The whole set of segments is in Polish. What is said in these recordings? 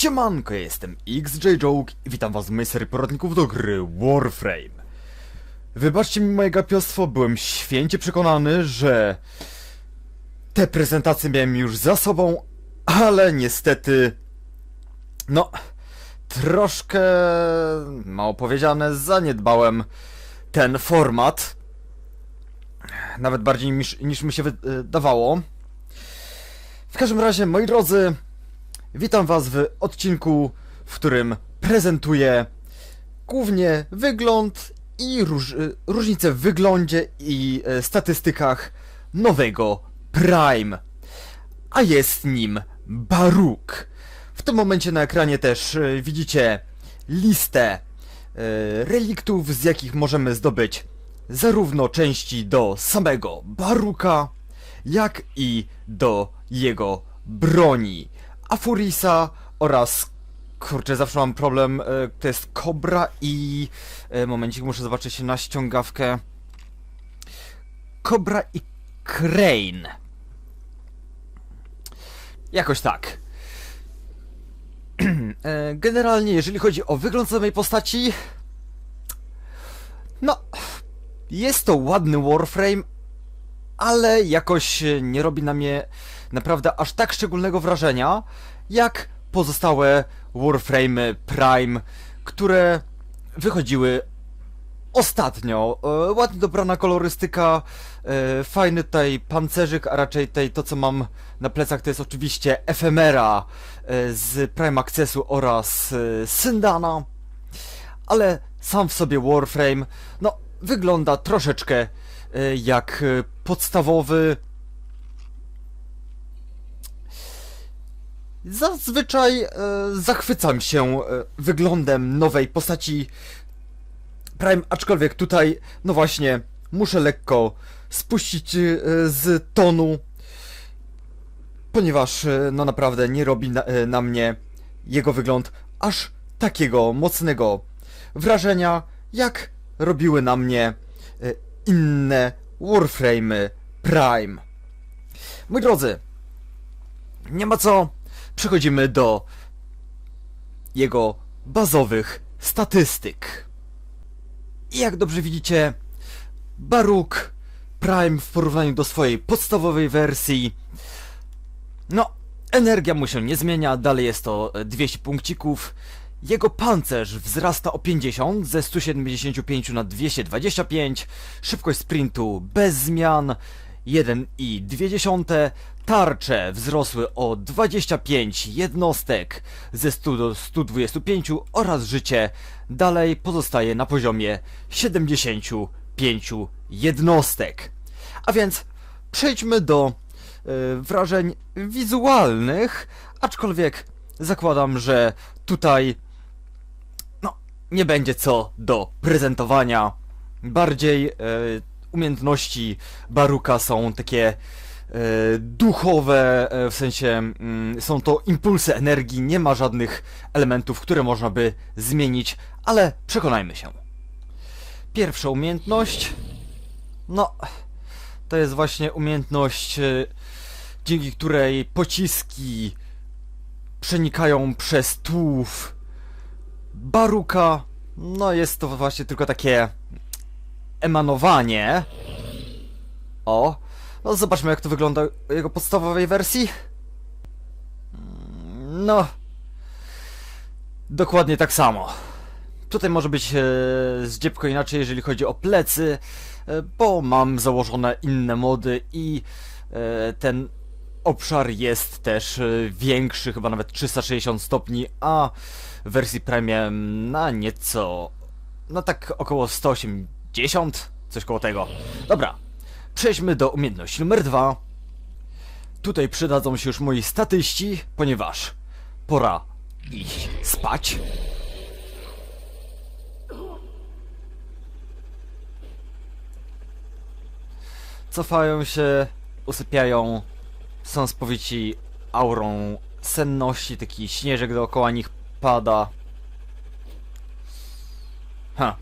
Siemanko, jestem XJ Joke i witam was w mojej serii poradników do gry Warframe. Wybaczcie mi moje gapiostwo, byłem święcie przekonany, że te prezentacje miałem już za sobą, ale niestety, no, troszkę, mało powiedziane, zaniedbałem ten format. Nawet bardziej niż, niż mi się wydawało. W każdym razie, moi drodzy, Witam Was w odcinku, w którym prezentuję głównie wygląd i róż, y, różnice w wyglądzie i e, statystykach nowego Prime. A jest nim Baruk. W tym momencie na ekranie też e, widzicie listę e, reliktów, z jakich możemy zdobyć zarówno części do samego Baruka, jak i do jego broni. Afurisa oraz kurczę, zawsze mam problem, e, to jest Kobra i e, momencik, muszę zobaczyć na ściągawkę. Kobra i Crane. Jakoś tak. E, Generalnie, jeżeli chodzi o wygląd samej postaci, no, jest to ładny Warframe, ale jakoś nie robi na mnie naprawdę aż tak szczególnego wrażenia, jak pozostałe Warframe Prime, które wychodziły ostatnio. E, ładnie dobrana kolorystyka, e, fajny tutaj pancerzyk, a raczej tutaj to co mam na plecach to jest oczywiście efemera e, z Prime Accessu oraz e, Syndana, ale sam w sobie Warframe, no wygląda troszeczkę e, jak e, podstawowy Zazwyczaj e, zachwycam się e, wyglądem nowej postaci Prime, aczkolwiek tutaj, no właśnie, muszę lekko spuścić e, z tonu, ponieważ, e, no naprawdę, nie robi na, e, na mnie jego wygląd aż takiego mocnego wrażenia, jak robiły na mnie e, inne Warframe'y Prime. Moi drodzy, nie ma co przechodzimy do jego bazowych statystyk. I jak dobrze widzicie, Baruk Prime w porównaniu do swojej podstawowej wersji, no, energia mu się nie zmienia, dalej jest to 200 punkcików. Jego pancerz wzrasta o 50 ze 175 na 225, szybkość sprintu bez zmian, 1,2, tarcze wzrosły o 25 jednostek ze 100 do 125 oraz życie dalej pozostaje na poziomie 75 jednostek. A więc przejdźmy do e, wrażeń wizualnych, aczkolwiek zakładam, że tutaj no, nie będzie co do prezentowania. Bardziej e, umiejętności Baruka są takie e, duchowe, e, w sensie mm, są to impulsy energii, nie ma żadnych elementów, które można by zmienić, ale przekonajmy się. Pierwsza umiejętność, no, to jest właśnie umiejętność, e, dzięki której pociski przenikają przez tułów Baruka. No, jest to właśnie tylko takie emanowanie. O, no zobaczmy jak to wygląda w jego podstawowej wersji. Mm, No, dokładnie tak samo. Tutaj może być e, zdziepko inaczej, jeżeli chodzi o plecy, e, bo mam założone inne mody i e, ten obszar jest też e, większy, chyba nawet 360 stopni, a w wersji premium na nieco, no tak około 180, coś koło tego. Dobra, przejdźmy do umiejętności numer dwa. Tutaj przydadzą się już moi statyści, ponieważ pora iść spać. Cofają się, usypiają, są spowici aurą senności, taki śnieżek dookoła nich pada. Ha.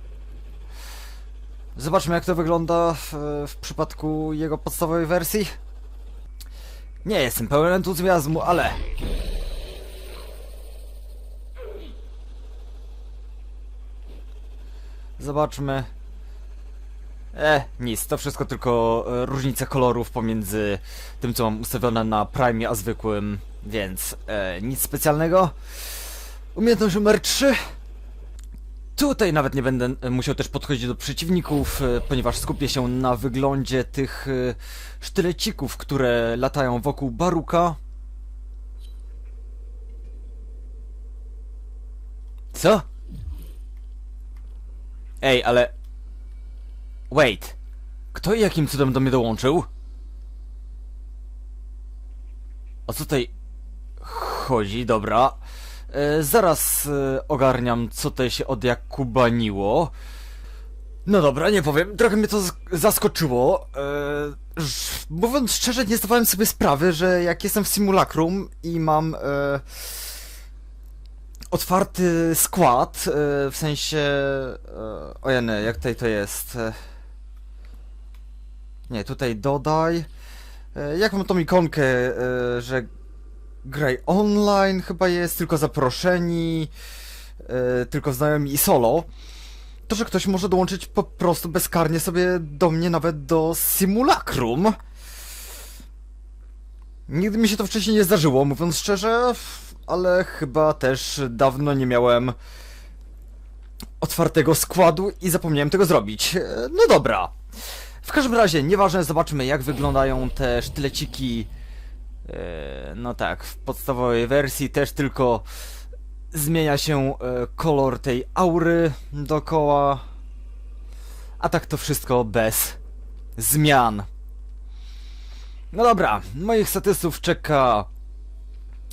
Zobaczmy jak to wygląda w, w przypadku jego podstawowej wersji. Nie jestem pełen entuzjazmu, ale... Zobaczmy. E, nic, to wszystko tylko e, różnica kolorów pomiędzy tym, co mam ustawione na Prime, a zwykłym, więc e, nic specjalnego. Umiejętność numer 3. Tutaj nawet nie będę e, musiał też podchodzić do przeciwników, e, ponieważ skupię się na wyglądzie tych e, sztylecików, które latają wokół Baruka. Co? Ej, ale... Wait. Kto i jakim cudem do mnie dołączył? O co tutaj chodzi? Dobra. E, zaraz e, ogarniam, co tutaj się od Jakubaniło. No dobra, nie powiem, trochę mnie to zaskoczyło. E, mówiąc szczerze, nie zdawałem sobie sprawy, że jak jestem w simulacrum i mam otwarty skład, w sensie... E, jak tutaj to jest? Nie, tutaj dodaj. Jak mam tą ikonkę, że graj online chyba jest, tylko zaproszeni, e, tylko znajomi i solo, to że ktoś może dołączyć po prostu bezkarnie sobie do mnie nawet do simulacrum. Nigdy mi się to wcześniej nie zdarzyło, mówiąc szczerze, ale chyba też dawno nie miałem otwartego składu i zapomniałem tego zrobić. E, No dobra. W każdym razie, nieważne, zobaczmy jak wyglądają te sztyleciki. E, No tak, w podstawowej wersji też tylko zmienia się e, kolor tej aury dookoła. A tak to wszystko bez zmian. No dobra, moich statystów czeka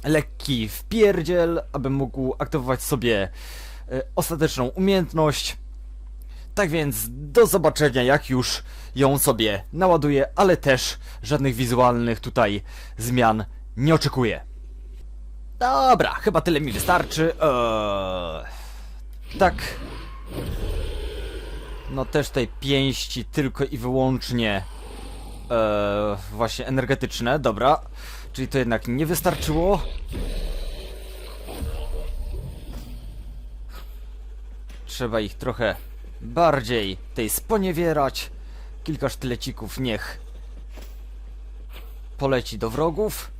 lekki wpierdziel, abym mógł aktywować sobie e, ostateczną umiejętność. Tak więc do zobaczenia jak już ją sobie naładuję, ale też żadnych wizualnych tutaj zmian nie oczekuję. Dobra, chyba tyle mi wystarczy. Eee, tak. No też tej pięści tylko i wyłącznie eee, właśnie energetyczne, dobra. Czyli to jednak nie wystarczyło. Trzeba ich trochę bardziej tej sponiewierać. Kilka sztylecików niech poleci do wrogów.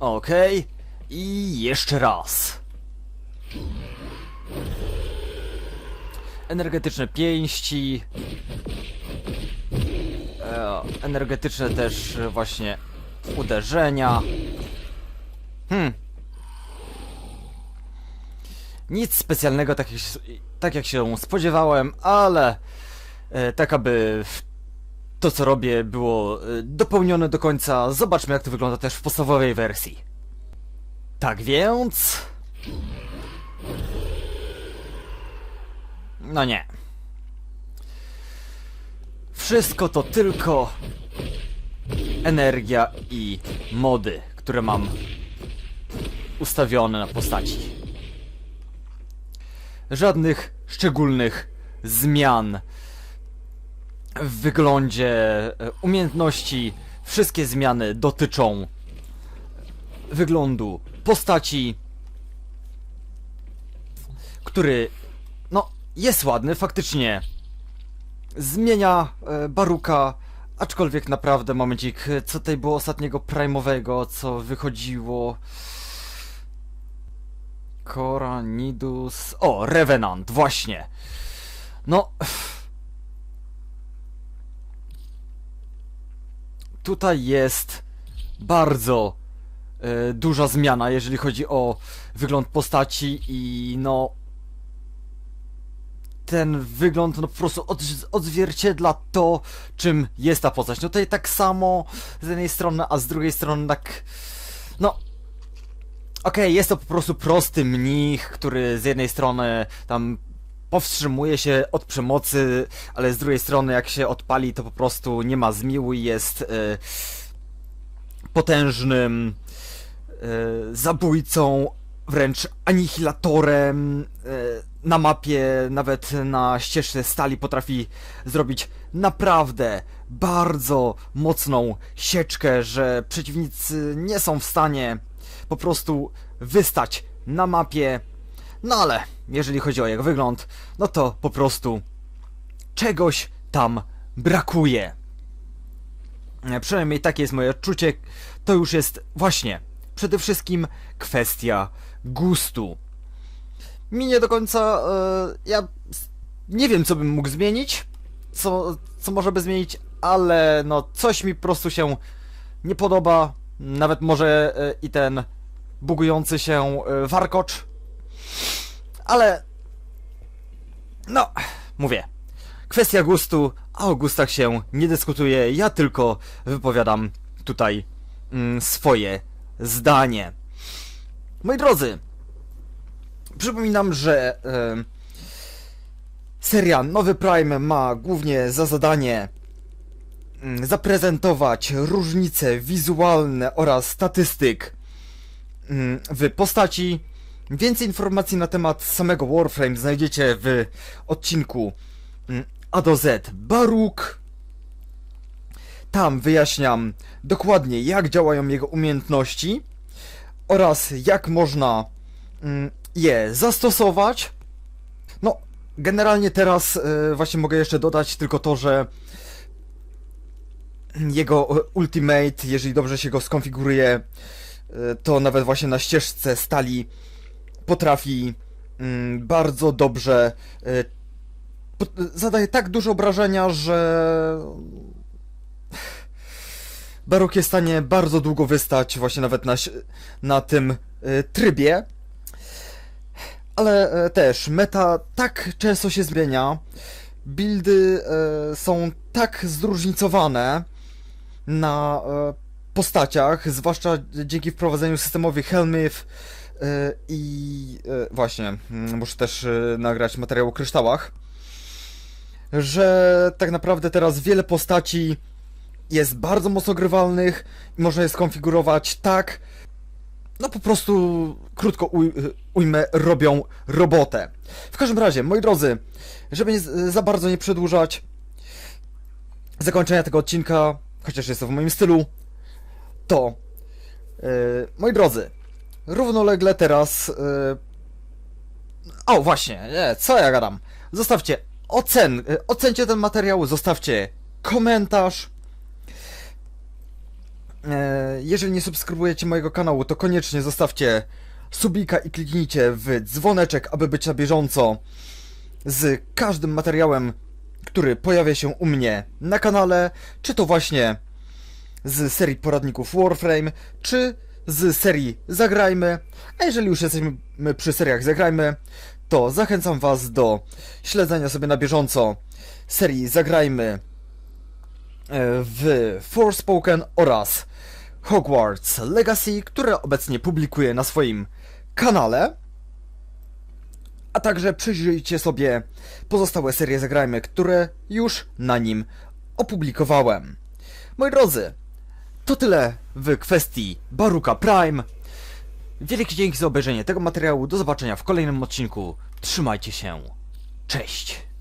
Okej. I jeszcze raz. Energetyczne pięści. E, energetyczne też właśnie uderzenia. Hmm. Nic specjalnego, tak jak, tak jak się spodziewałem, ale e, tak aby to co robię było e, dopełnione do końca. Zobaczmy jak to wygląda też w podstawowej wersji. Tak więc... No nie. Wszystko to tylko energia i mody, które mam ustawione na postaci. Żadnych szczególnych zmian w wyglądzie umiejętności. Wszystkie zmiany dotyczą wyglądu postaci, który, no, jest ładny, faktycznie zmienia e, Baruka, aczkolwiek naprawdę, momencik, co tutaj było ostatniego primowego, co wychodziło... Kora, Nidus... O, Revenant, właśnie! No... Tutaj jest bardzo e, duża zmiana, jeżeli chodzi o wygląd postaci i no... Ten wygląd no po prostu od, odzwierciedla to, czym jest ta postać. No tutaj tak samo z jednej strony, a z drugiej strony tak... No... Okej, jest to po prostu prosty mnich, który z jednej strony tam powstrzymuje się od przemocy, ale z drugiej strony jak się odpali, to po prostu nie ma zmiłu i jest e, potężnym e, zabójcą, wręcz anihilatorem. E, na mapie, nawet na ścieżce stali potrafi zrobić naprawdę bardzo mocną sieczkę, że przeciwnicy nie są w stanie po prostu wystać na mapie. No ale jeżeli chodzi o jego wygląd, no to po prostu czegoś tam brakuje. E, Przynajmniej takie jest moje odczucie. To już jest właśnie przede wszystkim kwestia gustu. Mi nie do końca. E, ja nie wiem, co bym mógł zmienić. Co, co może by zmienić, ale no coś mi po prostu się nie podoba. Nawet może e, i ten bugujący się e, warkocz. Ale. No, mówię. Kwestia gustu, a o gustach się nie dyskutuje. Ja tylko wypowiadam tutaj mm, swoje zdanie. Moi drodzy, przypominam, że em, seria Nowy Prime ma głównie za zadanie mm, zaprezentować różnice wizualne oraz statystyk w postaci. Więcej informacji na temat samego Warframe znajdziecie w odcinku mm, A do Z Baruk. Tam wyjaśniam dokładnie jak działają jego umiejętności oraz jak można mm, je zastosować. No, generalnie teraz e, właśnie mogę jeszcze dodać tylko to, że jego e, ultimate, jeżeli dobrze się go skonfiguruje, to nawet właśnie na ścieżce stali potrafi mm, bardzo dobrze po- zadaje tak dużo obrażenia, że Baruk jest w stanie bardzo długo wystać właśnie nawet na, na tym e, trybie. Ale e, też meta tak często się zmienia, buildy e, są tak zróżnicowane na e, postaciach, zwłaszcza dzięki wprowadzeniu systemowych Helmith e, i e, właśnie, mm, muszę też e, nagrać materiał o kryształach, że tak naprawdę teraz wiele postaci jest bardzo mocno grywalnych i można je skonfigurować tak, no po prostu, krótko uj, ujmę, robią robotę. W każdym razie, moi drodzy, żeby nie, za bardzo nie przedłużać zakończenia tego odcinka, chociaż jest to w moim stylu, to, yy, moi drodzy, równolegle teraz, yy, o właśnie, nie, co ja gadam, zostawcie ocen, yy, ocencie ten materiał, zostawcie komentarz, Jeżeli nie subskrybujecie mojego kanału, to koniecznie zostawcie subika i kliknijcie w dzwoneczek, aby być na bieżąco z każdym materiałem, który pojawia się u mnie na kanale, czy to właśnie z serii poradników Warframe, czy z serii Zagrajmy. A jeżeli już jesteśmy przy seriach Zagrajmy, to zachęcam Was do śledzenia sobie na bieżąco serii Zagrajmy e, w Forspoken oraz Hogwarts Legacy, które obecnie publikuję na swoim kanale. A także przyjrzyjcie sobie pozostałe serie Zagrajmy, które już na nim opublikowałem. Moi drodzy, to tyle w kwestii Baruka Prime. Wielkie dzięki za obejrzenie tego materiału. Do zobaczenia w kolejnym odcinku. Trzymajcie się. Cześć.